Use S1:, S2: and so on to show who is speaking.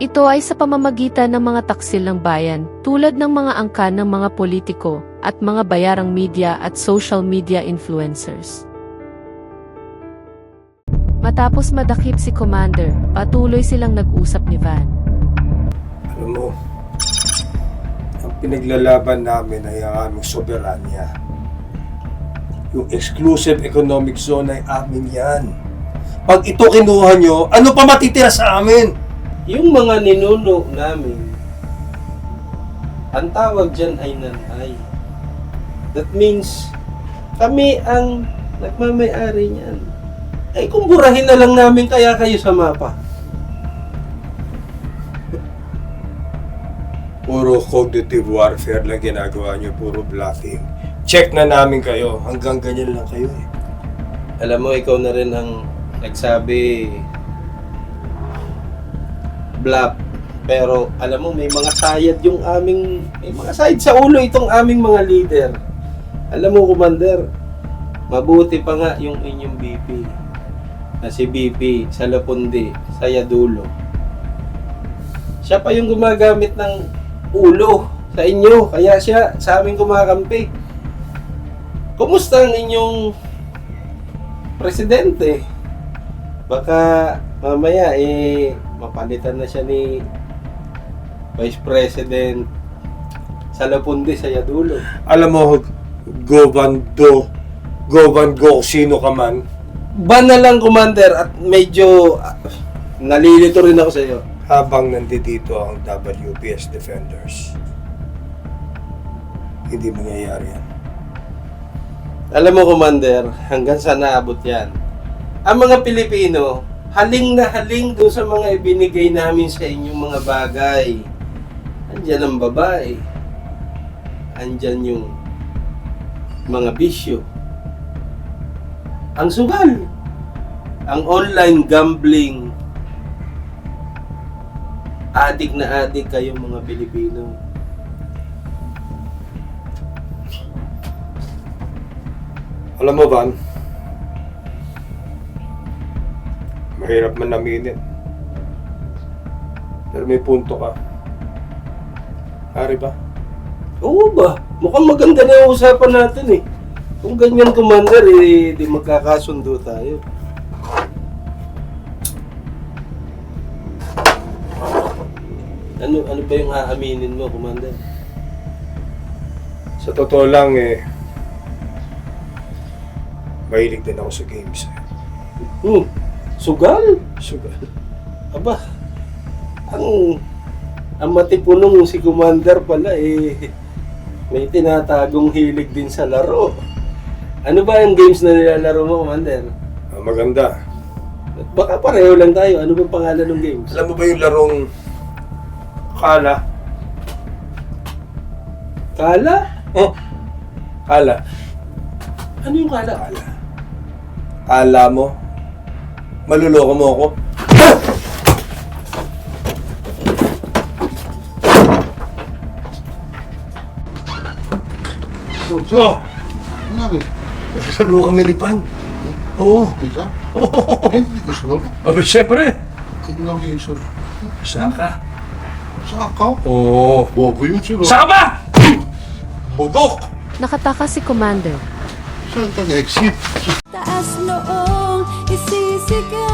S1: Ito ay sa pamamagitan ng mga taksil ng bayan tulad ng mga angkan ng mga politiko at mga bayarang media at social media influencers. Matapos madakip si Commander, patuloy silang nag-usap ni Van.
S2: Alam mo, ang pinaglalaban namin ay ang aming soberanya. Yung exclusive economic zone ay amin yan. Pag ito kinuha nyo, ano pa matitira sa amin?
S3: Yung mga ninuno namin, ang tawag dyan ay nanay. That means, kami ang nagmamayari niyan. Ay kung burahin na lang namin kaya kayo sa mapa.
S2: Puro cognitive warfare lang ginagawa nyo, puro bluffing. Check na namin kayo, hanggang ganyan lang kayo eh.
S3: Alam mo, ikaw na rin ang nagsabi bluff. Pero alam mo, may mga sayad yung aming, may mga sayad sa ulo itong aming mga leader. Alam mo, Commander, mabuti pa nga yung inyong BP na si BP sa Lapundi, sa Yadulo. Siya pa yung gumagamit ng ulo sa inyo, kaya siya sa amin kumakampi. Kumusta ang inyong presidente? Baka mamaya eh mapalitan na siya ni Vice President Salapundi sa Yadulo.
S2: Alam mo, Govando, Govango, sino ka man,
S3: Ban na lang, Commander, at medyo ah, nalilito rin ako sa iyo.
S2: habang nandito ang WPS Defenders. Hindi mangyayari yan.
S3: Alam mo, Commander, hanggang sa naabot yan. Ang mga Pilipino, haling na haling doon sa mga ibinigay namin sa inyong mga bagay. Andyan ang babae. Andyan yung mga bisyo. Ang sugal. Ang online gambling. Adik na adik kayong mga Pilipino.
S2: Alam mo, Van, mahirap man aminin. Pero may punto ka. Pare ba?
S3: Oo ba? Mukhang maganda na yung usapan natin eh. Kung ganyan, Commander, eh, di magkakasundo tayo. Ano ano ba yung aaminin mo, Commander?
S2: Sa totoo lang eh, mahilig din ako sa games.
S3: Hmm, sugal?
S2: Sugal.
S3: Aba, ang ang matipunong si Commander pala eh, may tinatagong hilig din sa laro. Ano ba yung games na nilalaro mo, Commander?
S2: Ah, maganda.
S3: Baka pareho lang tayo. Ano bang pangalan ng games?
S2: Alam mo ba yung larong Kala?
S3: Kala?
S2: Oh, Kala.
S3: Ano yung kala?
S2: Kala. Kala mo? Maluloko mo ako? So,
S4: Ano
S2: Salo kang nilipan. Oo.
S4: Isa?
S2: Oo.
S4: Eh, hindi ko sure.
S2: Aba, syempre.
S4: Hindi lang yung sure.
S2: Saan ka?
S4: Sa akaw?
S2: Oo.
S4: Bobo yun sure.
S2: Saan ka ba? Budok!
S1: Nakataka si Commander.
S4: Saan ka exit?
S5: together